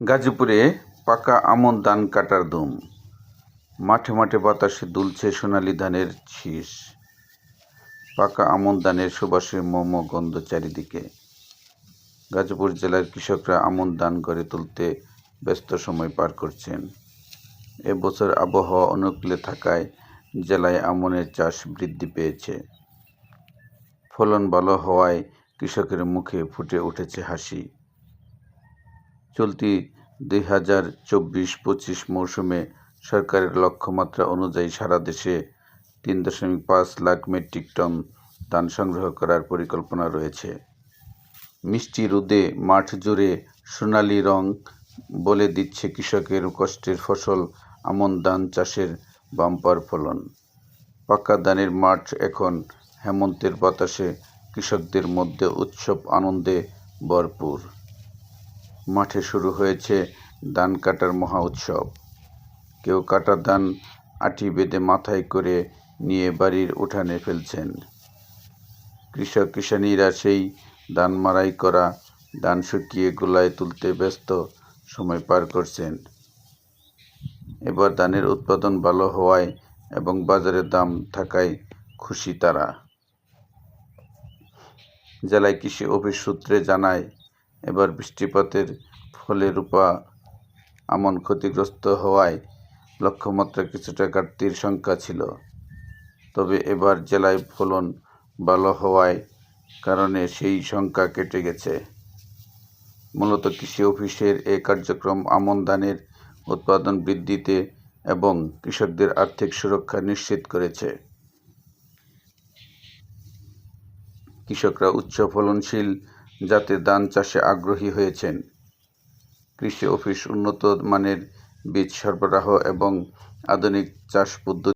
গাজীপুরে পাকা আমন ধান কাটার ধুম। মাঠে মাঠে বাতাসে দুলছে সোনালি ধানের শীষ পাকা আমন ধানের সুবাসে মোম গন্ধ চারিদিকে। গাজীপুর জেলার কৃষকরা আমন ধান গড়ে তুলতে ব্যস্ত সময় পার করছেন। এবছর আবহাওয়া অনুকূলে থাকায় জেলায় আমনের চাষ বৃদ্ধি পেয়েছে। ফলন ভালো হওয়ায় কৃষকের মুখে ফুটে উঠেছে হাসি। চলতি দুই হাজার চব্বিশ পঁচিশ মৌসুমে সরকারের লক্ষ্যমাত্রা অনুযায়ী সারা দেশে তিন দশমিক পাঁচ লাখ মেট্রিক টন ধান সংগ্রহ করার পরিকল্পনা রয়েছে। মিষ্টি রোদে মাঠ জুড়ে সোনালি রং বলে দিচ্ছে কৃষকের কষ্টের ফসল, আমন ধান চাষের বাম্পার ফলন। পাকা ধানের মাঠ এখন হেমন্তের বাতাসে কৃষকদের মধ্যে উৎসব আনন্দে ভরপুর। মাঠে শুরু হয়েছে ধান কাটার মহা উৎসব। কেউ কাটা ধান আটি বেঁধে মাথায় করে নিয়ে বাড়ির উঠানে ফেলছেন। কৃষক কিষানীরা সেই ধান মারাই করা ধান শুকিয়ে গোলায় তুলতে ব্যস্ত সময় পার করছেন। এবার ধানের উৎপাদন ভালো হওয়ায় এবং বাজারে দাম থাকায় খুশি তারা। জেলায় কৃষি অফিস সূত্রে জানায় এবার বৃষ্টিপাতের ফলে রূপা আমন ক্ষতিগ্রস্ত হওয়ায় লক্ষ্যমাত্রা কিছুটা ঘাটতির শঙ্কা ছিল। তবে এবার জেলায় ফলন ভালো হওয়ায় কারণে সেই শঙ্কা কেটে গেছে। মূলত কৃষি অফিসের এ কার্যক্রম আমন ধানের উৎপাদন বৃদ্ধিতে এবং কৃষকদের আর্থিক সুরক্ষা নিশ্চিত করেছে। কৃষকরা উচ্চ ফলনশীল জাতের ধান চাষে আগ্রহী হয়েছেন। কৃষি অফিস উন্নত মানের বীজ সরবরাহ এবং আধুনিক চাষ পদ্ধতি